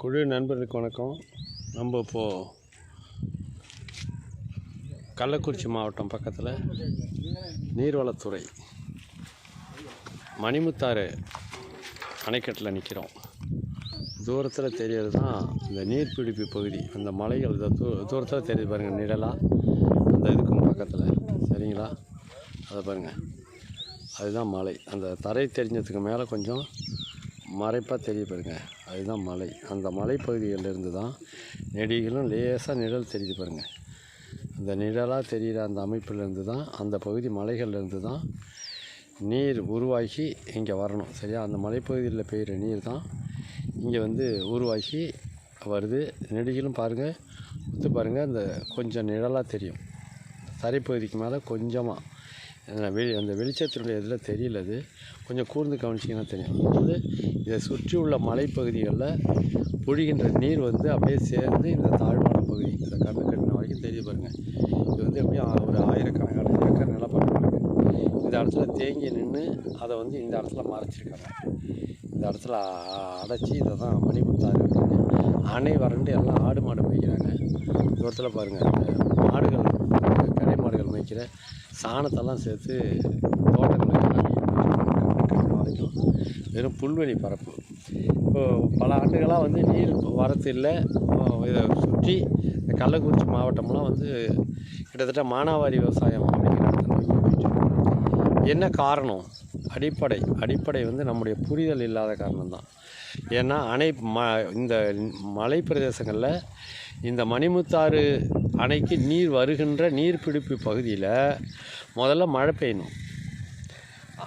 குழு நண்பர்களுக்கு வணக்கம். நம்ம இப்போது கள்ளக்குறிச்சி மாவட்டம் பக்கத்தில் நீர்வளத்துறை மணிமுத்தாறு அணைக்கட்டில் நிற்கிறோம் தூரத்தில் தெரியறது தான் இந்த நீர்பிடிப்பு பகுதி. அந்த மலைகள் இந்த தூ தூரத்தில் தெரியுது பாருங்கள் நிழலாக அந்த இதுக்கும் பக்கத்தில். சரிங்களா? அதை பாருங்கள் அதுதான் மலை. அந்த தரை தெரிஞ்சதுக்கு மேலே கொஞ்சம் மறைப்பாக தெரிய பாருங்க. அதுதான் மலை. அந்த மலைப்பகுதிகளிலிருந்து தான் நெடிகளும் லேசாக நிழல் தெரியுது பாருங்க. அந்த நிழலாக தெரிகிற அந்த அமைப்பிலேருந்து தான் அந்த பகுதி மலைகள்லேருந்து தான் நீர் உருவாகி இங்கே வரணும். சரியா? அந்த மலைப்பகுதியில் பெய்கிற நீர் தான் இங்கே வந்து உருவாகி வருது. நெடிகளும் பாருங்கள் உத்து பாருங்கள் அந்த கொஞ்சம் நிழலாக தெரியும். தரைப்பகுதிக்கு மேலே கொஞ்சமாக அந்த வெளி அந்த வெளிச்சத்தினுடைய இதில் தெரியல அது. கொஞ்சம் கூர்ந்து கவனிச்சிங்கன்னா தெரியும். அதாவது இதை சுற்றி உள்ள மலைப்பகுதிகளில் பொழிகின்ற நீர் வந்து அப்படியே சேர்ந்து இந்த தாழ்வான பகுதி இந்த கண்ணு கட்டின வரைக்கும் தெரிய பாருங்கள் இது வந்து எப்படியும் ஒரு ஆயிரக்கணக்கான ஏக்கர் நிலப்பரப்பு இந்த இடத்துல தேங்கி நின்று அதை வந்து இந்த இடத்துல மறைச்சிருக்காங்க. இந்த இடத்துல அடைச்சி இதை தான் மணிமுத்தாறு அப்படின்னு அணை வறண்டு எல்லாம் ஆடு மாடு மேய்க்கிறாங்க. தூரத்தில் பாருங்கள் மாடுகள் கடை மாடுகள் மேய்க்கிற சாணத்தெல்லாம் சேர்த்து தோட்டங்களுக்கு வரைக்கும் வெறும் புல்வெளி பரப்பு. இப்போது பல ஆண்டுகளாக வந்து நீர் வரத்து இல்லை. இதை சுற்றி இந்த கள்ளக்குறிச்சி மாவட்டம்லாம் வந்து கிட்டத்தட்ட மானாவாரி விவசாயம் என்ன காரணம்? அடிப்படை. அடிப்படை வந்து நம்முடைய புரிதல் இல்லாத காரணம்தான். ஏன்னா அணை ம இந்த மலை பிரதேசங்களில் இந்த மணிமுத்தாறு அணைக்கு நீர் வருகின்ற நீர்பிடிப்பு பகுதியில் முதல்ல மழை பெய்யணும்.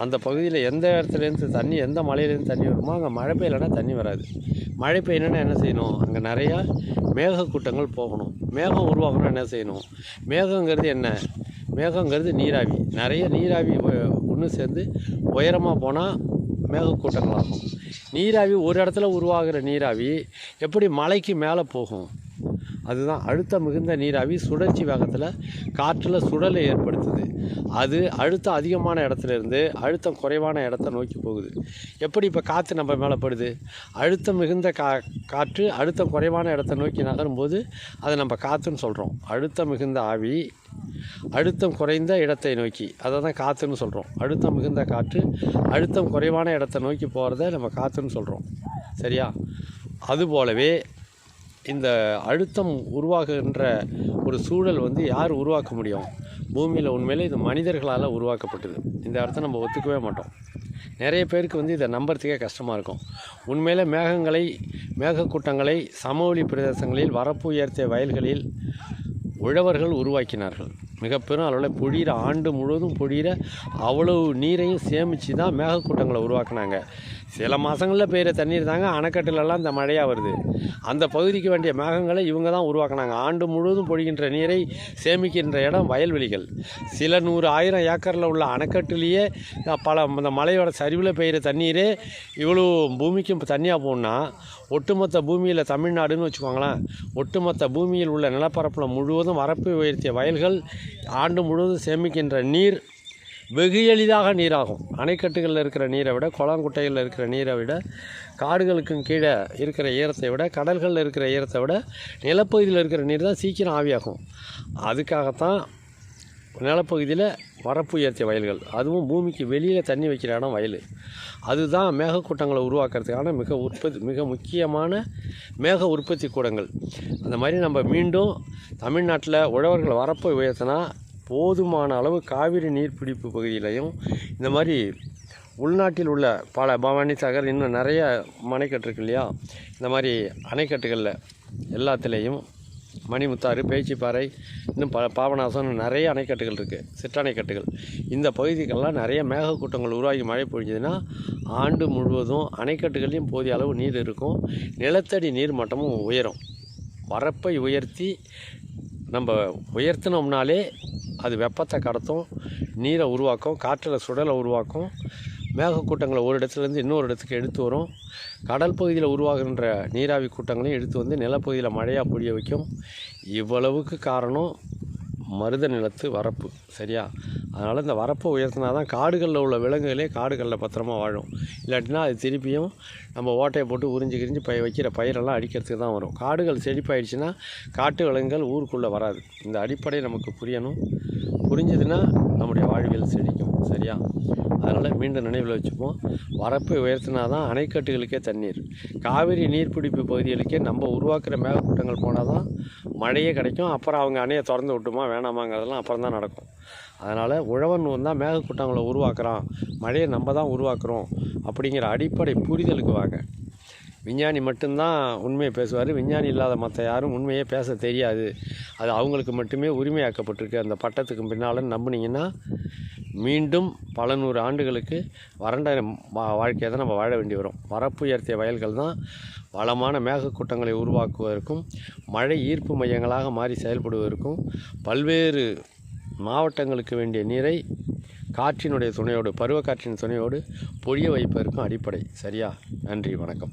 அந்த பகுதியில் எந்த இடத்துலேருந்து தண்ணி எந்த மலையிலேருந்து தண்ணி வருமோ அங்கே மழை பெய்யலைன்னா தண்ணி வராது. மழை பெய்யணுன்னா என்ன செய்யணும்? அங்கே நிறையா மேகக்கூட்டங்கள் போகணும். மேகம் உருவாகணும்னா என்ன செய்யணும்? மேகங்கிறது என்ன? மேகங்கிறது நீராவி. நிறைய நீராவி ஒன்று சேர்ந்து உயரமாக போனால் மேகக்கூட்டங்கள் ஆகும் நீராவி ஒரு இடத்துல உருவாகிற நீராவி எப்படி மலைக்கு மேலே போகும்? அதுதான் அழுத்தம் மிகுந்த நீராவி சுழற்சி வேகத்தில் காற்றில் சுழலை ஏற்படுத்துது. அது அழுத்தம் அதிகமான இடத்துல இருந்து அழுத்தம் குறைவான இடத்த நோக்கி போகுது. எப்படி இப்போ காற்று நம்ம மேலே படுது? அழுத்தம் மிகுந்த கா காற்று அழுத்தம் குறைவான இடத்த நோக்கி நகரும்போது அதை நம்ம காற்றுன்னு சொல்கிறோம் அழுத்தம் மிகுந்த ஆவி அழுத்தம் குறைந்த இடத்தை நோக்கி அதை தான் காற்றுன்னு சொல்கிறோம் அழுத்தம் மிகுந்த காற்று அழுத்தம் குறைவான இடத்தை நோக்கி போகிறத நம்ம காற்றுன்னு சொல்கிறோம் சரியா? அதுபோலவே இந்த அழுத்தம் உருவாகுகின்ற ஒரு சூழல் வந்து யார் உருவாக்க முடியும்? பூமியில் உண்மையிலே இது மனிதர்களால் உருவாக்கப்பட்டது. இந்த இடத்த நம்ம ஒத்துக்கவே மாட்டோம். நிறைய பேருக்கு வந்து இதை நம்புறதுக்கே கஷ்டமாக இருக்கும். உண்மையிலே மேகங்களை மேகக்கூட்டங்களை சமவெளி பிரதேசங்களில் வரப்பு உயர்த்திய வயல்களில் உழவர்கள் உருவாக்கினார்கள். மிக பெரும் அளவில் பொழியிற ஆண்டு முழுவதும் பொழியிற அவ்வளவு நீரையும் சேமித்து தான் மேகக்கூட்டங்களை உருவாக்குனாங்க. சில மாதங்களில் பெய்கிற தண்ணீர் தாங்க அணைக்கட்டுலலாம் இந்த மழையாக வருது. அந்த பகுதிக்கு வேண்டிய மேகங்களை இவங்க தான் உருவாக்குனாங்க. ஆண்டு முழுவதும் பொழிகின்ற நீரை சேமிக்கின்ற இடம் வயல்வெளிகள். சில நூறு ஆயிரம் ஏக்கரில் உள்ள அணைக்கட்டுலேயே பல இந்த மலையோட சரிவில் பெய்கிற தண்ணீரே இவ்வளோ பூமிக்கும் தண்ணியாக போகணுன்னா ஒட்டுமொத்த பூமியில் தமிழ்நாடுன்னு வச்சுக்கோங்களேன். ஒட்டுமொத்த பூமியில் உள்ள நிலப்பரப்பில் முழுவதும் வரப்பு உயர்த்திய வயல்கள் ஆண்டு முழுவதும் சேமிக்கின்ற நீர் வெகு எளிதாக நீராகும். அணைக்கட்டுகளில் இருக்கிற நீரை விட குளங்குட்டைகளில் இருக்கிற நீரை விட காடுகளுக்கும் கீழே இருக்கிற ஈரத்தை விட கடல்களில் இருக்கிற ஈரத்தை விட நிலப்பகுதியில் இருக்கிற நீர் தான் சீக்கிரம் ஆவியாகும். அதுக்காகத்தான் நிலப்பகுதியில் வரப்பு உயர்த்திய வயல்கள். அதுவும் பூமிக்கு வெளியில் தண்ணி வைக்கிற இடம் வயல். அதுதான் மேகக்கூட்டங்களை உருவாக்குறதுக்கான மிக உற்பத்தி மிக முக்கியமான மேக உற்பத்தி கூடங்கள். அந்த மாதிரி நம்ம மீண்டும் தமிழ்நாட்டில் உழவர்கள் வரப்பை உயர்த்தினா போதுமான அளவு காவிரி நீர்பிடிப்பு பகுதியிலையும் இந்த மாதிரி உள்நாட்டில் உள்ள பல பவானி சாகர் இன்னும் நிறைய மனைக்கட்டு இருக்கு இல்லையா? இந்த மாதிரி அணைக்கட்டுகளில் எல்லாத்துலேயும் மணிமுத்தாறு பேச்சிப்பாறை இன்னும் ப பாபநாசம் நிறைய அணைக்கட்டுகள் இருக்குது சிற்றணைக்கட்டுகள் இந்த பகுதிகளெலாம் நிறைய மேகக்கூட்டங்கள் உருவாகி மழை பொழிஞ்சதுன்னா ஆண்டு முழுவதும் அணைக்கட்டுகள்லேயும் போதிய அளவு நீர் இருக்கும். நிலத்தடி நீர் மட்டமும் உயரும். வரப்பை உயர்த்தி நம்ம உயர்த்தினோம்னாலே அது வெப்பத்தை கடத்தும் நீரை உருவாக்கும் காற்றில் சுடலை உருவாக்கும் மேகக்கூட்டங்களை ஒரு இடத்துலேருந்து இன்னொரு இடத்துக்கு எடுத்து வரும். கடல் பகுதியில் உருவாகின்ற நீராவி கூட்டங்களையும் எடுத்து வந்து நிலப்பகுதியில் மழையாக பொழிய வைக்கும். இவ்வளவுக்கு காரணம் மருத நிலத்து வரப்பு. சரியா? அதனால் இந்த வரப்பை உயர்த்தினா தான் காடுகளில் உள்ள விலங்குகளே காடுகளில் பத்திரமா வாழும். இல்லாட்டினா அது திருப்பியும் நம்ம ஓட்டையை போட்டு உறிஞ்சி கிரிஞ்சு பய வைக்கிற பயிரெல்லாம் அடிக்கிறதுக்கு தான் வரும். காடுகள் செழிப்பாயிடுச்சுன்னா காட்டு விலங்குகள் ஊருக்குள்ளே வராது. இந்த அடிப்படை நமக்கு புரியணும். புரிஞ்சதுன்னா நம்முடைய வாழ்வியல் செழிக்கும். சரியா? அதனால் மீண்டும் நினைவில் வச்சுப்போம். வரப்பை உயர்த்தினா தான் அணைக்கட்டுகளுக்கே தண்ணீர். காவிரி நீர்பிடிப்பு பகுதிகளுக்கே நம்ம உருவாக்குற மேகக்கூட்டங்கள் போனால் தான் மழையே கிடைக்கும். அப்புறம் அவங்க அணையை திறந்து விட்டுமா வேணாமாங்கிறதெல்லாம் அப்புறம் தான் நடக்கும். அதனால் உழவன் வந்தால் மேகக்கூட்டங்களை உருவாக்குறான். மழையை நம்ம தான் உருவாக்குறோம். அப்படிங்கிற அடிப்படை புரிதலுக்கு வாங்க. விஞ்ஞானி மட்டும்தான் உண்மையை பேசுவார். விஞ்ஞானி இல்லாத மற்ற யாரும் உண்மையே பேச தெரியாது. அது அவங்களுக்கு மட்டுமே உரிமையாக்கப்பட்டிருக்கு. அந்த பட்டத்துக்கு பின்னால் நம்புனீங்கன்னா மீண்டும் பல நூறு ஆண்டுகளுக்கு வறண்ட வா- வாழ்க்கையை தான் நம்ம வாழ வேண்டி வரும். வரப்பு உயர்த்திய வயல்கள் தான் வளமான மேகக்கூட்டங்களை உருவாக்குவதற்கும் மழை ஈர்ப்பு மையங்களாக மாறி செயல்படுவதற்கும் பல்வேறு மாவட்டங்களுக்கு வேண்டிய நீரை காற்றினுடைய துணையோடு பருவக்காற்றின் துணையோடு பொழிய வைப்பதற்கும் அடிப்படை. சரியா? நன்றி வணக்கம்.